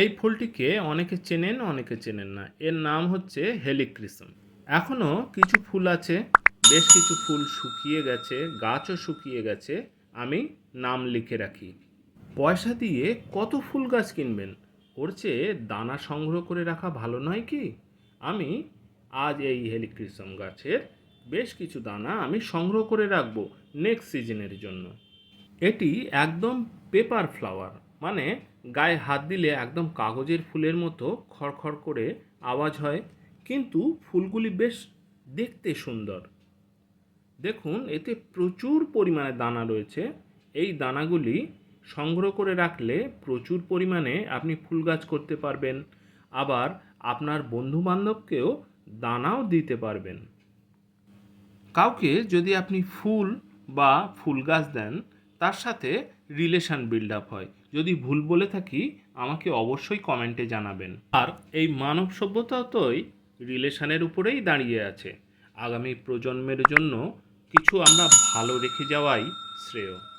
এই ফুলটিকে অনেকে চেনেন অনেকে চেনেন না। এর নাম হচ্ছে হেলিক্রিসম। এখনও কিছু ফুল আছে, বেশ কিছু ফুল শুকিয়ে গেছে, গাছও শুকিয়ে গেছে, আমি নাম লিখে রাখি। পয়সা দিয়ে কত ফুল গাছ কিনবেন? ওর চেয়ে দানা সংগ্রহ করে রাখা ভালো নয় কি? আমি আজ এই হেলিক্রিসম গাছের বেশ কিছু দানা আমি সংগ্রহ করে রাখব নেক্সট সিজনের জন্য। এটি একদম পেপার ফ্লাওয়ার। মানে গায়ে হাত দিলে একদম কাগজের ফুলের মতো খড়খড় করে আওয়াজ হয়। কিন্তু ফুলগুলি বেশ দেখতে সুন্দর। দেখুন, এতে প্রচুর পরিমাণে দানা রয়েছে। এই দানাগুলি সংগ্রহ করে রাখলে প্রচুর পরিমাণে আপনি ফুল গাছ করতে পারবেন। আবার আপনার বন্ধু বান্ধবকেও দানাও দিতে পারবেন। কাউকে যদি আপনি ফুল বা ফুল গাছ দেন তার সাথে রিলেশান বিল্ড আপ হয়। যদি ভুল বলে থাকি, আমাকে অবশ্যই কমেন্টে জানাবেন। আর এই মানব সভ্যতা তোই রিলেশানের উপরেই দাঁড়িয়ে আছে। আগামী প্রজন্মের জন্য কিছু আমরা ভালো রেখে যাওয়াই শ্রেয়।